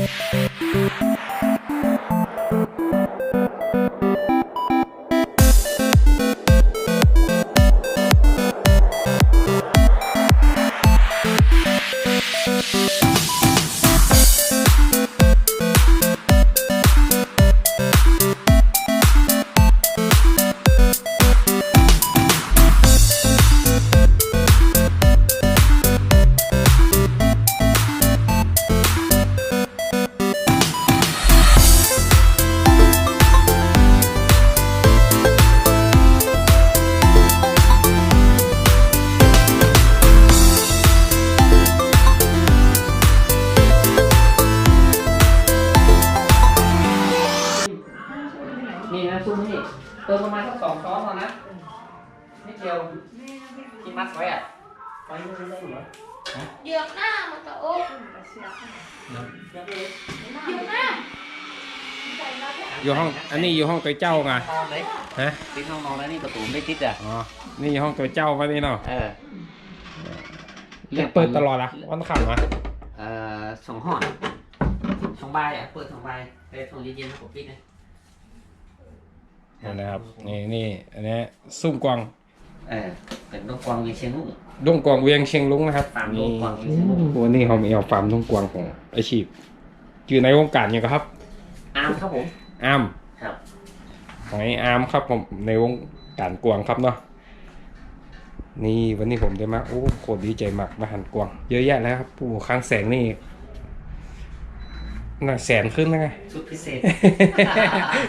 นี่น ที่มัดไว้อะไว้ไม่ได้เหรอเดือกหน้ามันจะโอ้เดือกหน้าอยู่ห้องอันนี้อยู่ห้องตัวเจ้าไงนอนเลยฮะติดห้องนอนแล้วนี่ประตูไม่ติดอะอ๋อนี่อยู่ห้องตัวเจ้ามานี่เนาะเออเปิดตลอดละวันขับมาเอ่อสองห้องสองใบอะเปิดสองใบไปสองเย็นๆผมปิดนะนี่นะครับนี่นี่อันนี้ซุ่มกวาง เออเป็นดงกวางวีเชียงนุ่งดงกวางเวียงเชียงลุงนะครับฟาร์มดนี่งกวางวีเชียงนุ่งวันนี้เขามีเอาฟาร์มดงกวางของอาชีพอยู่ในวงการยังครับ อาร์มครับผม อาร์มครับ หอยอาร์มครับผมในวงการกวางครับเนาะนี่วันนี้ผมได้มาโอ้โคตรดีใจมากมาหันกวางเยอะแยะแล้วครับผู้ค้างแสงนี่น่าแสนขึ้นแล้วไงชุดพิเศษ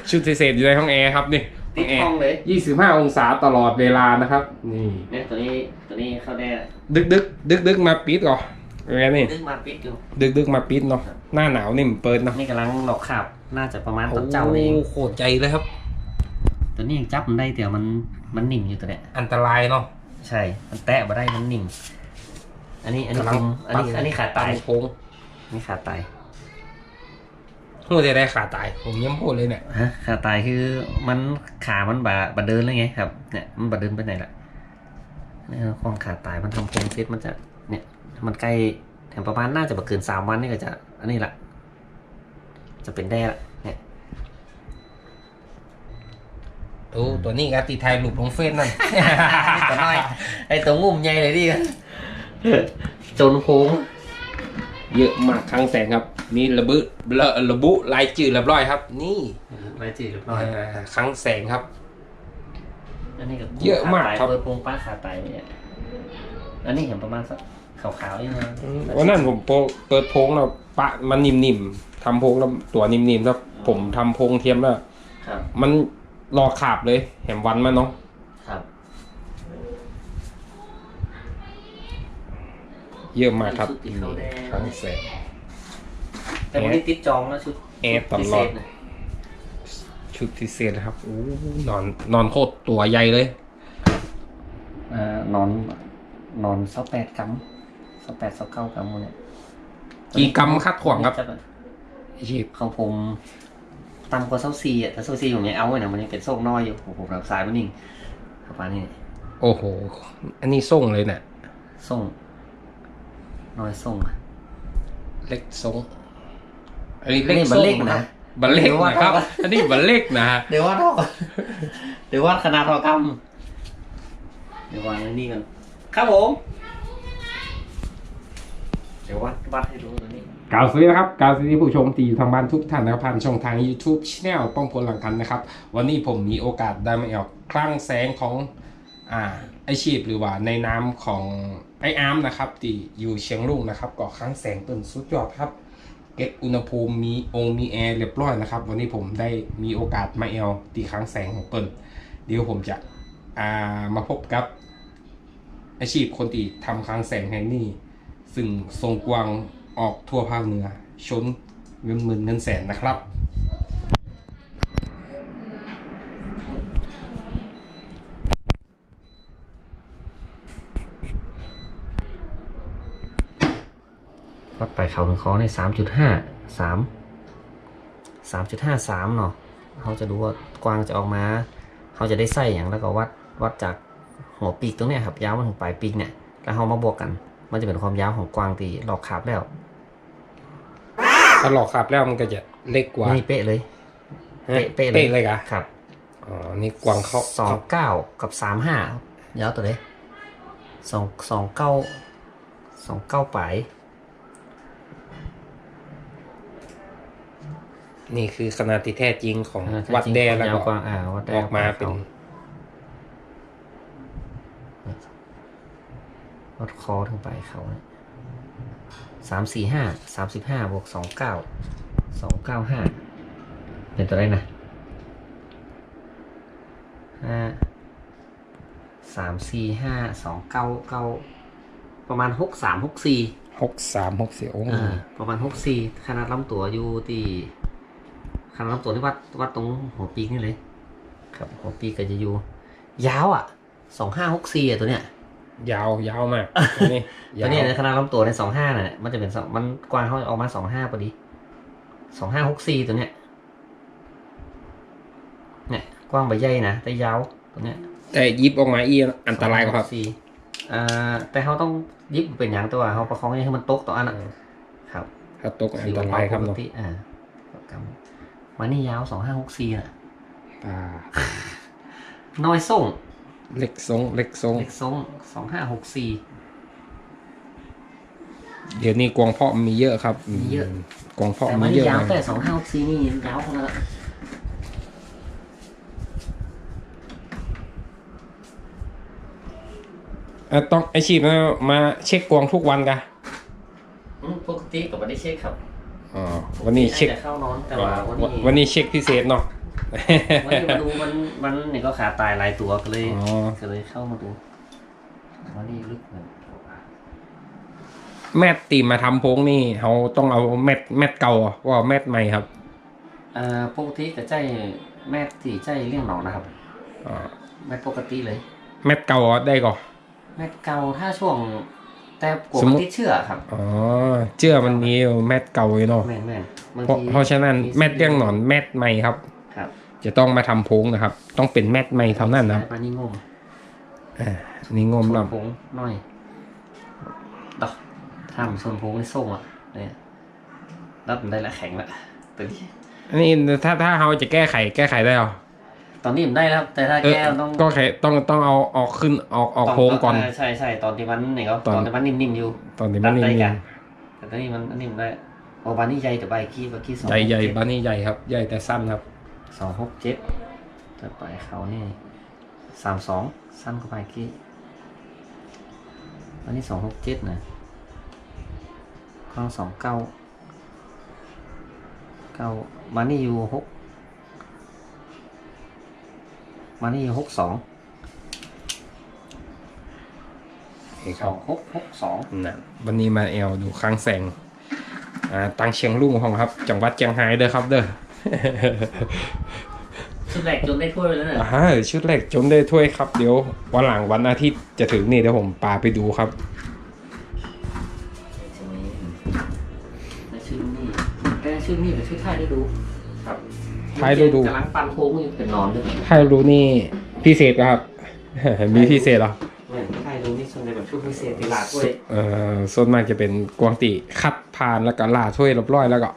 ชุดพิเศษอยู่ในห้องแอร์ครับนี่ ติดห้องเลยยี่สิบห้าองศาตลอดเวลานะครับ นี่เนี่ยตัวนี้ตัวนี้เข้าได้ดึกดึกดึกดึกมาปิดก่อนเป็นไงนี่ดึงมาปิดอยู่ดึกดึกมาปิดเนาะหน้าหนาวนี่มันเปิดเนาะนี่กำลังหลอกขับ น่าจะประมาณต้นเจ้าเองโโคตรใจเลยครับ ตัวนี้ยังจับมันได้แต่มันมันนิ่งอยู่ตัวเนี้ยอันตรายเนาะใช่ มันแตะมาได้มันนิ่ง อันนี้อันนี้กำลังคุมอันนี้อันนี้ขาตายโค้งอันนี่ขาตาย หัวจะได้ขาตาย ผมยังพูดเลยเนี่ยฮะขาตายคือมันขามันบาบาเดินเลยไงครับ เนี่ยมันบาเดินไปไหนละนี่คือความขาตายมันทำโพรงเซตมันจะเนี่ยมันใกล้แถมประมาณน่าจะบ่เกินสามวันนี่ก็จะอันนี้ละจะเป็นแด้ละเนี่ยโอ้ตัวนี้ก็ตีไทยหลุดลงเฟซนั่นตัวน้อยไอ้ตัวงุ่มใหญ่เลยดิจนโค้ง เยอะมากครั้งแสงครับ นี่ระบุระระบุลายจืดเรียบร้อยครับ นี่ไว้จีเรียบร้อยอ่าครั้งแสงครับอันนี้ก็เยอะมากครับเปิดโปรงป้าขาตายไปเนี่ยอันนี้เห็นประมาณสักขาวๆยังไงวันนั้นผมโปเปิดโพงแล้วปะมันนิ่มๆทำโพงแล้วตัวนิ่มๆแล้วผมทำโพงเทียมแล้วครับมันรอขาบเลยแหมวันมันเนาะ ครับ เยอะมากครับชุดติดเขาแดงครั้งแสงแต่วันนี้ติดจองแล้วชุดแอร์ตลอดพิเศษนะชุดพิเศษนะครับโอ้นอนนอนโคตรตัวใหญ่เลยเอ่อนอนนอนสักแปดกรัมสักแปดสักเก้ากรัมเนี่ยกี่กรัมคัดขวางครับจะอาชีพของผมต่ำกว่าเซาซีอะแต่เซาซีผมยังเอาไว้นะมันยังเป็นโซ่น้อยอยู่ผมผมรับสายมันนิ่งประมาณนี้โอ้โห อันนี้ส่งเลยเนี่ยส่ง น้อยส่งอะเล็กส่งอันนี้เล็กนี่บัส่ลเล็งกนะนะบัลเล็กเดี๋ยวว่านะครับเท่ากันอันนี้บัลเล็กนะเดี๋ยวว่าเท่ากันเดี๋ยวว่าขนาดเท่ากรัมเดี๋ยววางไว้นี่กันครับผม เดี๋ยววัดวัดให้รู้ตัวนี้กล่าวสวัสดีนะครับกล่าวสวัสดีผู้ชมที่อยู่ทางบ้านทุกท่านนะครับผ่านช่องทาง YouTube Channel ป้องพลหลังคันนะครับ วันนี้ผมมีโอกาสได้มาแออกคลั่งแสงของ อ่าไอชีพหรือว่าในน้ำของไออาร์มนะครับที่อยู่เชียงรุ่งนะครับก็คลั่งแสงต้นสุดยอดครับ เก็ตอุณหภูมิมีองค์มีแอร์เรียบร้อยนะครับ วันนี้ผมได้มีโอกาสมาแอลตีครั้งแสงของเปิ้ลเดี๋ยวผมจะอ่ามาพบกับอาชีพคนที่ทำครั้งแสงแห่งนี้ ซึ่งทรงกวางออกทั่วภาคเหนือชนเงินหมื่นเงินแสนนะครับ วัดไป เขาถึงคอในสามจุดห้าสามสามจุดห้าสามเนาะเขาจะดูว่ากวางจะออกมาเขาจะได้ไส้อย่างแล้วก็วัดวัดจากหัวปีกตรงเนี้ยครับยาวมาถึงปลายปีกเนี่ยแล้วเขามาบวกกัน มันจะเป็นความยาวของกวางตีหลอกขาบแล้วถ้าหลอกขับแล้วมันก็จะเล็กกว่านี่เป๊ะเลยฮะเป๊ะเลยเป๊ะเลยกะครับอ๋อนี่กวางเขาสองเก้ากับสามห้าเดี๋ยวเอาตัวเลยสองสองเก้าสองเก้าปลาย นี่คือขนาดที่แท้จริงของอ่าวัดแดจริงๆแล้วยาวก็กว่าอ่าวัดแดออกมาเป็นวัดคอถึงปลายเขาเนี่ยสามสี่ห้าสามสิบห้าบวกสองเก้าสองเก้าห้าเป็นตัวไรนะห้าสามสี่ห้าสองเก้าเก้าประมาณหกสามหกสี่หกสามหกสี่โอ้อ่าประมาณหกสี่ขนาดลำตัวอยู่ที่ ขนาดลำตัวที่วัดวัดตรงหัวปีกนี่เลย ครับหัวปีกก็จะอยู่ยาวอะสองห้าหกสี่อะตัวเนี้ย ยาวยาวมากตัวนี้ตัวเนี้ยในขนาดลำตัวในสองห้าน่ะมันจะเป็นสองมันกว้างเขาออกมาสองห้าพอดีสองห้าหกสี่ตัวเนี้ยเนี่ยกว้างใบใหญ่นะแต่ยาวตัวเนี้ยแต่ยิบออกมาอีอันตรายกว่าครับสี่อ่าแต่เขาต้องยิบเป็นอย่างตัวเขาประคองให้มันตกต่ออันอะครับ ถ้าตกอันตรายครับปเนาะกติอ่า ครับมานี่ยาวสองห้าหกสี่น่ะอ่าน้อยส่ง เล็กทรงเล็กทรงเล็กส่งสองห้าหกสี่ เดี๋ยวนี้กวางเพาะมีเยอะครับมีเยอะ กวางเพาะแต่มีมาเยนี่อะยาวแต่นะสองห้าหกสี่นี่ยาวขนาดนั้นอะต้องไอชีพนะมาเช็คกวางทุกวันกะอืมปกติกับวันนี้เช็คครับ อ๋อวันนี้เช็ค จะเข้านอนแต่ว่าวันนี้วันนี้เช็คพิเศษเนาะวันนี้มาดูมันมันเนี่ยก็ขาตายหลายตัวก็เลยอ๋อ ก็เลยเข้ามาดูวันนี้ลึกเหมือนแมตตีมาทำโพงนี่เขาต้องเอาแมตแมตเก่าอะว่าแมตใหม่ครับอ่าปกติจะใจแม่ที่ใจเลี้ยงหนองนะครับอ่าแม่ปกติเลย แมตเก่าอะได้ก่อนแม่เก่าถ้าช่วง แต่กลัวสมมันมุติติดเชื่อครับอ๋อเชื่อมันมีอยู่แมตเก่าอยู่เนาะแม่นแม่นบางเพราะทีเพราะฉะนั้นแมตเลี้ยงหนอนแมตใหม่ครับ ครับ จะต้องมาทำโพงนะครับ ต้องเป็นแมตใหม่เท่านั้นนะครับปลานี่งมอ่านี่งมส่วแล้นผงหน่อยดอกทำส่วนผงนี่ส่งอะเนี่ยรับมันได้ละแข็งละตัวนี้อันนี้ถ้าถ้าเขาจะแก้ไขแก้ไขได้เหรอ ตอนนี้มันได้แล้วครับแต่ถ้าเออแก้ต้องก็แค่ต้องต้องเอาออกขึ้นออกออกต้งโพงก่อนเใช่ใช่ตอนที่มันเนี่ยก็ตอนตอนที่มันนิ่มๆอยู่ ตอนนี้มันนี่ตัดได้กันแต่ตอนนี้มันอันนี้มันได้โอบานี่ใหญ่แต่ใบขี้ใบขี้สองใหญ่ใหญ่เจ็ดบ้านนี้ใหญ่ครับ ใหญ่แต่สั้นครับสองหกเจ็ดแต่ไปเขานี่สามสองสั้นกว่าใบขี้อันนี้สองหกเจ็ดนะข้างสองเก้าเก้ามานี่อยู่หก มานี่อยู่หกสองนี่คสรัอบงหกหกสองนะวันนี้มาแอลดูค้างแสงอ่าตังเชียงรุ่งของครับ จังหวัดเชียงรายเด้อครับเด้อ ชุดแรกจนได้ถ้วยไปแล้วเนี่ยอ่าชุดแรกจนได้ถ้วยครับเดี๋ยววันหลังวันอาทิตย์จะถึงนี่เดี๋ยวผมปาไปดูครับ ใช่ไหมแต่ชื่อนี่แต่ชื่อนี่เป็นชื่อไทยได้ดูครับ ท้ายฤดูกำลังปั่นโค้งอยู่เป็นนอนด้วยถ้ารู้นี่พิเศษนะครับ มีพิเศษเหรอเหมือนไทยรู้นี่ส่วนใหญ่แบบชุดพิเศษตีลาดด้วยเอ่อส่วนมากจะเป็นกวางติคัดผ่านแล้วก็ล่าถ้วยเรียบร้อยแล้วก็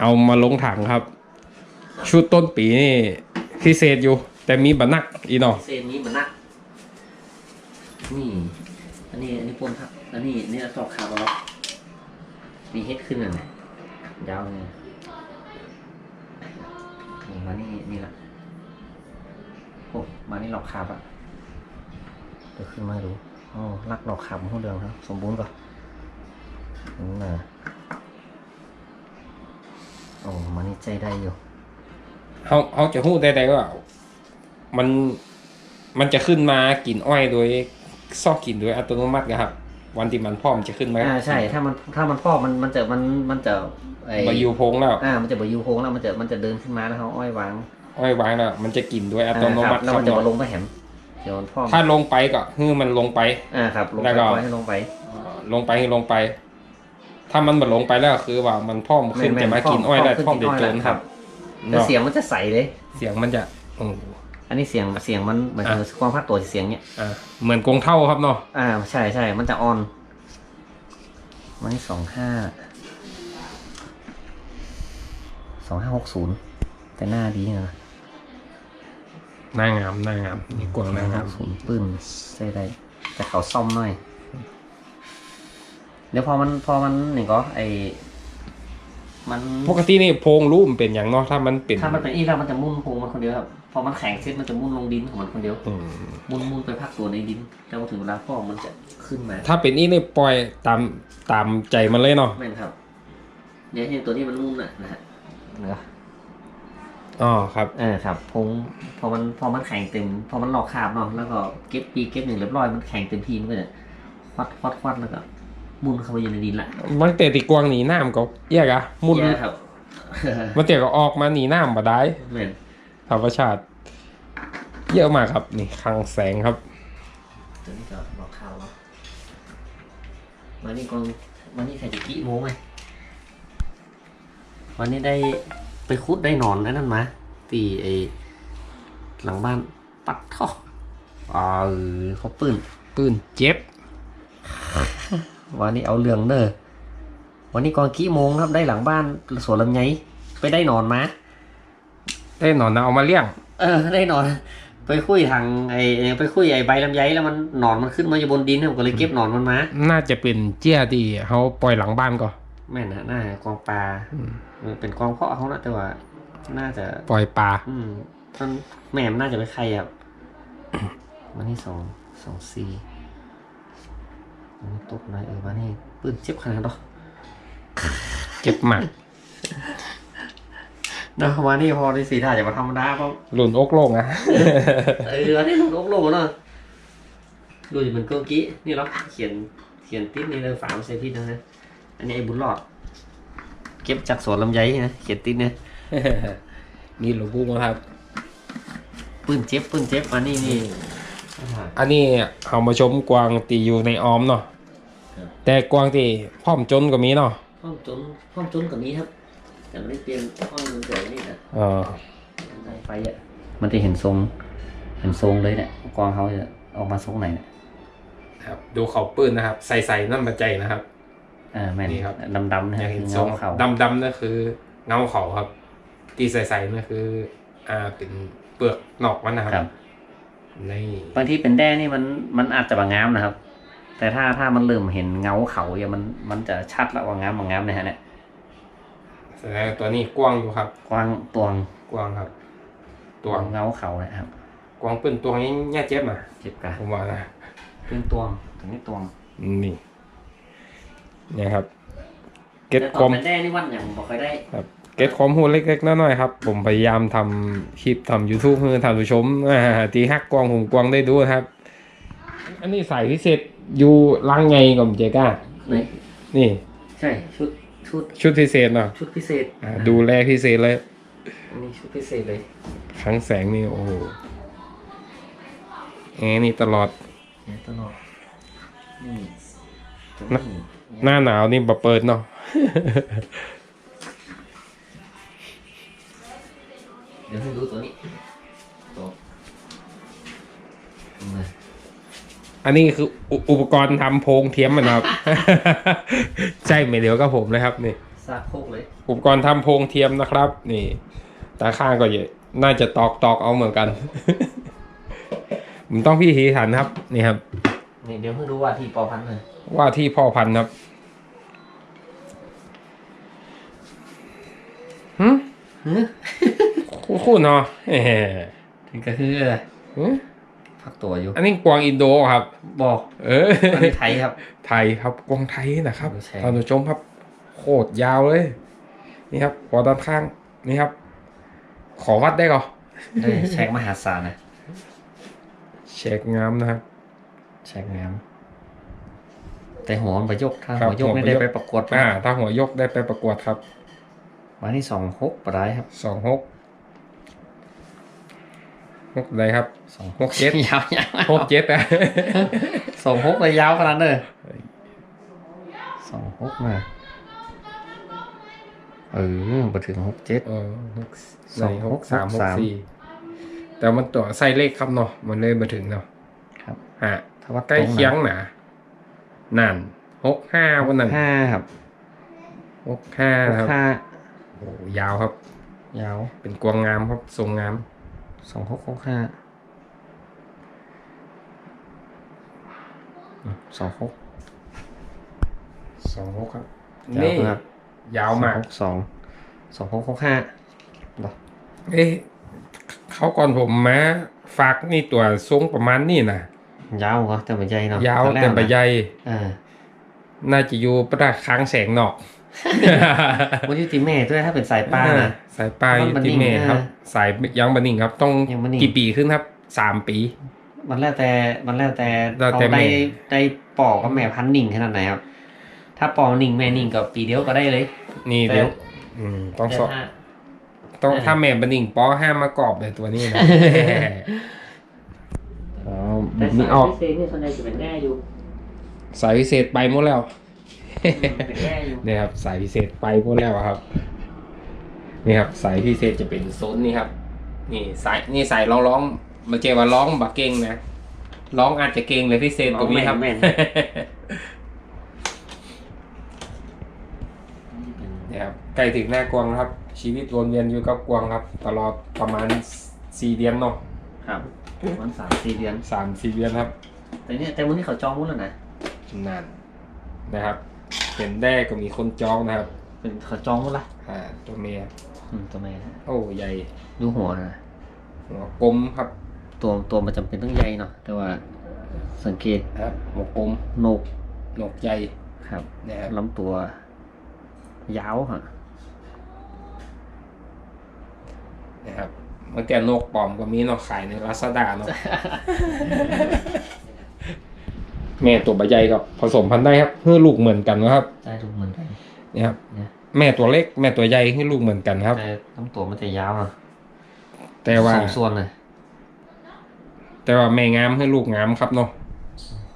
เอามาลงถังครับ ชุดต้นปีนี่พิเศษอยู่ แต่มีบันักอีเนาะพิเศษนี้เหมือนนักนี่อันนี้อันนี้ปนครับอันนี้นี่ตอกขาบล็อกมีเฮ็ดขึ้นอะนะยาวเลย นี่มานี่นี่ละโอ้มานี่หลอกขาบอะเดี๋ยวขึ้นมาดูอ๋อลักหลอกขาบหัวเดืองครับ สมบูรณ์ก่อนนี่นะโอ้มานี่ใจได้อยู่เขาเขาจะหู้ได้แต่ว่า มันมันจะขึ้นมากินอ้อยโดยซอกกินโดยอัตโนมัตินะครับ วันที่มันพร้อมจะขึ้นมาอ่าใช่ถ้ามันถ้ามันพอกมันมันจะมันมันจะไอ้บายูโพงแล้วอ่ามันจะบายูโค้งแล้วมันจะมันจะเดินขึ้นมาแล้วเขาอ้อยวางอ้อยวางแล้วมันจะกินโดยอัตโนอ่าคมัรับติแล้วครัมับนจะมาลเนาะงไปแหมเดี๋ยวมันพอกถ้าลงไปก็ฮือมันลงไปอ่าครับลงแล้ไปวก็ปล่อยให้ลงไป ลงไปฮือลงไป ถ้ามันมันลงไปแล้วคือว่ามันพร้อมขึ้นจะมากินอ้อยได้พร้อมเดือดจนครับแต่เนาะเสียงมันจะใสเลย เสียงมันจะโอ้โห อันนี้เสียงเสียงมันเหมือนอะความพัดตัวเสียงเนี้ยอ่าเหมือนกงเท่าครับเนาะอ่าใช่ใช่มันจะออนมันนี่สองห้าองห้าหกศูนย์แต่หน้าดีนะ หน้างามหน้างามนี่กวางหน้างามศูนย์ปืนใช่ได้แต่เขาซ่อมหน่อยเดี๋ยวพอมันพอมันนี่ก็ไอมันปกตินี่โพรงรูปมันเป็นอย่างเนาะถ้ามันเป็นถ้ามันเป็นอีแล้วมันจะมุ่นโพงมันคนเดียวครับ พอมันแข็งเสร็จมันจะมุ่นลงดินของมันคนเดียวอืมมุ่นมุ่นไปพักตัวในดินแล้วพอถึงเวลาพ่อมันจะขึ้นมาถ้าเป็นนี่นี่ปล่อยตามตามใจมันเลยเนาะไม่นครับเดี๋ยวเห็นตัวนี้มันมุ่นอะนะฮะเนอะอ๋อครับ เออครับพงพอมันพอมันแข็งเต็ม พอมันหลอกคาบเนาะแล้วก็เก็บปีกเก็บหนึ่งเรียบร้อยมันแข็งเต็มทีมันก็จะควัดควัดควัดแล้วก็มุ่นเข้าไปอยู่ในดินละมันเตะติกวางหนีน้ำก็แยกอะมุนแย่ครับ มันเตะก็ออกมาหนีน้ำมาได้เหมือน ธรรมชาติ เยอะมากครับ นี่คลังแสงครับตัวนี้ก็บอกข่าวเนาะวันนี้กองวันนี้ใครจะกี้โม้ไหมวันนี้ได้ไปคุดได้นอนแล้วนั่นมาตีไอหลังบ้านปัดท่ออ่าเออเขาปืนปืนเจ็บ วันนี้เอาเรื่องเนอวันนี้กองกี้โมงครับได้หลังบ้านสวนลำไยไปได้นอนมา ได้หนอนนะเอามาเลี้ยง เออ ได้นอน ไปคุยทางไอ้ไปคุยไอ้ใบลำไยแล้วมันหนอนมันขึ้นมาอยู่บนดินผมก็เลยเก็บหนอนมันมา น่าจะเป็นเจี้ยที่เขาปล่อยหลังบ้านก็แม่นนะน่ากองปลาอืมเออเป็นกองเพาะเขานะแต่ว่า น่าจะปล่อยปลา อืมท่านแม่มนน่าจะไปใครครับวันนี้สองสองสี่วันนี้ตกหนอยเออวันนี้ปืนเจ็บขนาดนั้นหรอเจ็บมาก นะวันนี้พอในสีถ่ายจะมาธรรมดาเพราะหลุนอกโลงอะเอออันนี้หลุดอกโลกเนาะดูดิมันเกงกี้นี่เหรอเขียนเขียนติดนี่เลยฝาไม่ใช่ติดนะฮะอันนี้ไอ้บุญรอด เก็บจากสวนลำไยนะเขียนติดเนี่ยมีหลวงปู่นะครับปืนเจ็บปืนเจ็บอันนี้นี่อันนี้เอามาชมกวางตีอยู่ในออมเนาะครับแต่กวางตีพร้อมจนก็มีเนาะห้องจนห้องจนกับนี้ครับ แต่ไม่ได้เปลี่ยนห้องมันเกิดนี่นะเออไฟอะ มันจะเห็นทรงเห็นทรงเลยเนี่ยกองเขาจะออกมาทรงไหนเนี่ยครับ ดูเขาปืนนะครับ ใส่ๆนั่นมาใจนะครับ อ่าแม่นนี่ครับดำดำๆนะอฮะยากเห็นคือทรงเงาเขาดำๆนั่นคือเงาเขาครับตีใส่ๆนั่นคือ อ่าเป็นเปลือกนอกมันนะคครัรับในบางทีเป็นแด้นี่มันมันอาจจะบางงามนะครับ แต่ถ้าถ้ามันเริ่มเห็นเงาเขาเนี่ยมันมันจะชัดแล้วว่างามบางงามเนี่ยฮะเนี่ย แสดงว่าตัวนี้กว้างอยู่ครับ กว้างตวงกว้างครับตตัววงเงาเขาเนะครับกว้างปืนตัวนี้แง่เจ็บอะเจ็บกะผมว่านะเป็นตวงถึงนี่ตวงนี่เนี่ยครับ เก็ตแต่คตออนมเป็นแด้นี่วันอย่างบอกเคยได้ครับเก็ตความรู้เล็กๆน้อยๆครับ ผมพยายามทำคลิปทำ YouTube เพื่อท่านผู้ชมอ่าตีฮักกวางผมกวางได้ดูนะครับ อันนี้ใส่พิเศษอยู่ล่างไงก่อนเจก้าไหนนี่ ใช่ชุด ชุดชุดพิเศษเนาะชุดพิเศษอ่าดูแลพิเศษเลย อันนี้ชุดพิเศษเลยครั้งแสงนี่โอ้โหแอร์นี่ตลอด เนี่ยตลอดนี่ตัวนะ นี้หน้าหนาวนี่บะเปิดเนาะ เดี๋ยวให้ดูตัวนี้ อันนี้คืออุอุปกรณ์ทำโพรงเทียมมันนะครับ ใช่ไหมเดี๋ยวก็ผมนะครับนี่ซากโคกเลย อุปกรณ์ทำโพรงเทียมนะครับ นี่ตาข้างก็เยอะน่าจะตอกตอกเอาเหมือนกันผมต้องพี่ทีถันครับ นี่ครับนี่เดี๋ยวเพิ่งดูว่าที่ปอพันธุ์เลยว่าที่พ่อพันธุ์ครับหืมเฮ้ยคู่ๆเนาะแหมถึงก็คือหึ พักตัวอยู่ อันนี้กวางอินโดครับบอกเอออันนี้ไทยครับ ไทยครับกวางไทยนะครับใช่ท่านผู้ชมครับโคตรยาวเลย นี่ครับหัวด้านข้างนี่ครับ ขอวัดได้ก่อนเอ้ยแช็กมหาศาลนะเช็คงามนะครับแช็กงามแต่หัวมันไปยกถ้าครับหัวยกหัวไม่ไปได้ยกไปประกวดอ่าถ้าหัวยกได้ไปประกวดครับวันที่สองหกปะได้ครับสองหก หกอะไรครับสองหกเจ็ดยาวยาวหกเจ็ดอะสองหกเลยยาวขนาดนั้นเลยสองหกมาเออมาถึงหกเจ็ดเออหกสองหกสามหกสามสี่แต่มันตัวใส่เลขครับเนาะมันเลยมาถึงเนาะครับฮะถ้าว่าใกล้เคียงหนานั่นหกห้าวันนั้นห้าครับหกห้าหนะกครับห้าโอ้ยาวครับ ยาวเป็นกวางงามครับทรงงาม สองหกหกห้าสองหกสองหกครับยาวนี่มากยาวมากสองสองหกหกห้าเอ๊ะเขาก่อนผมมาฝากนี่ตัวทรงประมาณนี่นะยาวเหรอแต่ไม่ใหญ่เนาะยาวตอนแรกเต็มใบใหญ่อ่าน่าจะอยู่ประค้างแสงนอก วันที่ตีแม่ด้วยถ้าเป็นสายปลานะสายปลาอยู่มันที่เมนิ่งครับนะสายยังบันนิ่งครับต้องยังบันนิ่งกี่ปีขึ้นครับสามปี มันแล้วแต่มันแล้วแต่แล้วเขาแต่แม่ได้ได้ปอกกับแม่พันธุ์นิ่งขนาดไหนครับ ถ้าปอกนิ่งแม่นิ่งกับปีเดียวก็ได้เลย นี่แต่เดี๋ยวอืมต้องสอบแต่ถ้าต้องเออถ้าแม่บันนิ่งปอห้ามมากรอบเลยตัวนี้นะอ๋อแต่มีสายออกพิเศษนี่ส่วนใหญ่จะเป็นแน่อยู่สายพิเศษไปหมดแล้ว เป็นแน่อยู่เนี่ยครับสายพิเศษไปหมดแล้วอะครับ นี่ครับสายพิเศษจะเป็นโซนนี่ครับ นี่สายนี่สายร้องร้องๆมาเจอว่าร้องบักเก่งนะร้องอาจจะเก่งเลยพิเศษตรงนี้ครับ แม่นเนี่ยครับใกล้ถึงหน้ากวางครับ ชีวิตวนเวียนอยู่กับกวางครับ ตลอดประมาณสี่เดือนเนาะครับมันสามสี่เดือน สามสี่เดือนครับ แต่เนี่ยแต่วันนี้เขาจองหมดแล้วนะ นานนะครับ เป็นแด้ก็มีคนจองนะครับเป็นเขาจองหมดละอ่าตัวเมียอืมตัวแม่นะโอ้ใหญ่ดูหัวนะหัวกลมครับตัวตัวมันจำเป็นต้องใหญ่เนาะแต่ว่าสังเกตครับหัวกลมโหนกหนกใหญ่ครับนะครับลำตัวยาวฮะนะครับเมื่อกี้นกปลอมก็มีเนาะขายในลาซาด้าเนาะ แม่ตัวใบใหญ่กับผสมพันธุ์ได้ครับเพื่อลูกเหมือนกันนะครับได้ทุกเหมือนกันเนี่ยครับเนี่ยแม่ตัวเล็กแม่ตัวใหญ่ให้ลูกเหมือนกันครับแต่ลำตัวมันจะยาวเนาะแต่ว่าสองส่วนเลยแต่ว่าแม่งามให้ลูกงามครับเนาะ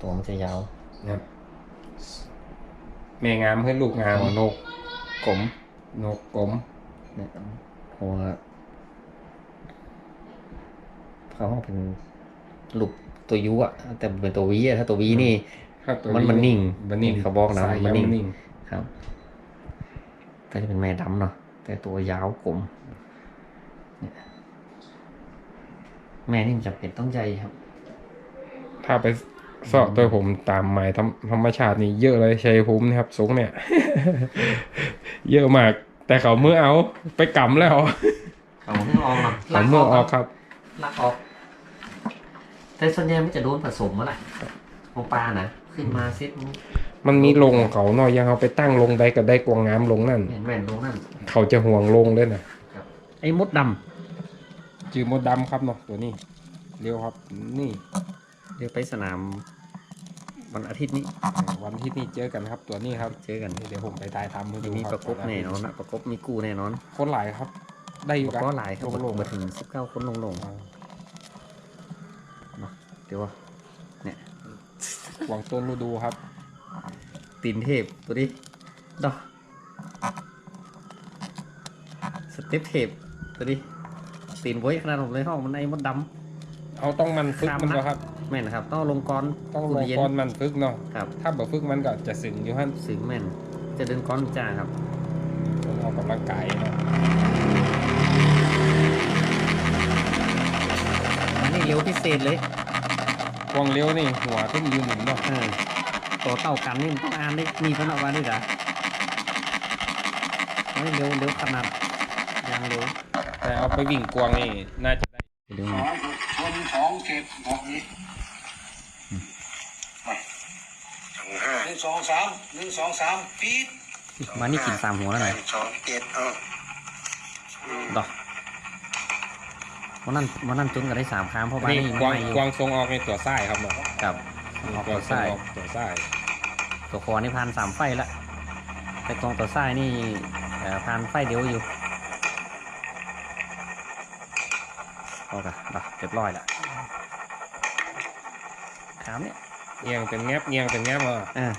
ตัวมันจะยาวนะครับแม่งามให้ลูกงามหัวนกกลมนกกลมเนี่ยหัวเขาห้องเป็นลูก ตัวยูอะแต่เป็นตัววีอะถ้าตัววีนี่ครับตัวมันมันนิ่งมันนิ่งเขาบอกนะสายมันนิ่งนิ่งครับก็จะเป็นแม่ดำเนาะแต่ตัวยาวกลมเนี่ยแม่นี่มันจำเป็นต้องใจครับ ถ้าไปสอบตัวผมตามหมายธรรมธรรมชาตินี่เยอะเลยชัยภูมินะครับสูงเนี่ย เยอะมาก แต่เขาเมื่อเอาไปกำแล้ว เขาเมื่อออกเนาะเขาเมื่อออกครับลักออก แต่ส่วนใหญ่มันจะโดนผสมเมื่อไหร่ของปลานะขึ้นมาเซ็ตมันมันมีลงของเขาเนาะยังเอาไปตั้งลงได้ก็ได้กวางงามลงนั่นเห็นแม่นลงนั่นเขาจะห่วงลงด้วยนะไอ้มดดจือมดดำครับเนาะตัวนี้เร็วครับนี่ำเดี๋ยวไปสนาม วันอาทิตย์นี้อ่าวันที่นี่เจอกันครับ ตัวนี้ครับเจอกันเดี๋ยวผมไปตายทำให้ดูมีคปรับระกบแน่นอนนะประกบมีกู้แน่นอนคนหลายครับ ได้อยู่ก็หลายครับลงๆมาถึงสิบเก้าคนลงลงอ่า เดี๋ยวว่าหวังต้นฤดูครับ ตีนเทพตัวนี้ดอกสเต็ปเทพตัวนี้ตีนไว้ขนาดผมเลยห้องมันไอ้มดดเอาต้องมันฝึกครับมันก็ครับำแม่นนะครับ ต้องลงกรต้องลงเย็นก้อนมันฝึกเนาะครับถ้าแบบฝึกมันก็จะสึงอยู่ฮั่นสึงแม่น จะเดินก้อนจ้าครับต้องออกกำลังกายเนาะอันนี้เร็วพิเศษเลยก วางเลี้ยวนี่หัวขึ้นยืนหมุนเนาะเออตัวเต่ากันนี่มันต้องอ่านได้มีพนักวันด้วยเหรอเฮ้ยเร็วเร็วขนาดยังเร็วแต่เอาไปวิ่งกวางนี่น่าจะได้เร็วสองชนสองเจ็ดบอกนี้หนึ่งสองสามหนึ่งสองสามปีดมานี่กินสามหัวแล้วไงสองเจ็ดเออดอก วันนั้นวันนั้นจุนก็ได้สามครั้งเพราะบ้านนี่นี่กวางไม่อยู่กวางทรงออกในตัวไส้ครับเนาะกับออกกวาตังวทรงไส้ออกตัวไส้ตัวคอนี่พันสามไฟละแต่กองตัวไส้นี่เอ่อพันไฟเดียวอยู่โอเคดอกเรียบร้อยละขามเนี่ยเงียงเป็นแงบเงียงเป็นแงบอะเออ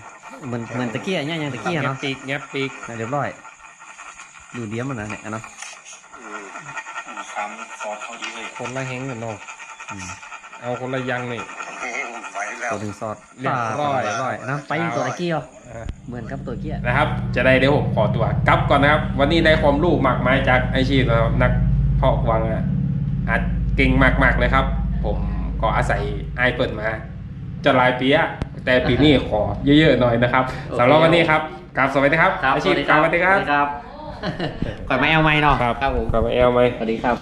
เหมือนเหมือนตะเกียเนี่ยยังตะเกียแงบเนาะปีกแงบปีก เรียบร้อย ดูเดียมมันนะเนี่ยเนาะ คนละแหงกันเนาะอืมเอาคนละยังนี่ไหวแล้วแล้ว ตัวหนึ่งซอสเรียบร้อยเรียบร้อยนะไปยิงตัวตะกี้เหรออ่าเหมือนกับตัวเกี้ยนะครับ จะได้เดี๋ยวผมขอตัวกลับก่อนนะครับ วันนี้ได้ความรู้มากมายจากไอชีพนะครับนักเพาะกวางอะอัดเก่งมากๆเลยครับ ผมก็อาศัยไอเปิดมาจะหลายปีอะแต่ปีนี้ขอเยอะๆหน่อยนะครับสำหรับวันนี้ครับกราบสวัสดีครับครับไอชีพกราบสวัสดีครับก่อนมาแอลไมเนาะครับครับผมกลับมาเอลไหมสวัสดีครับ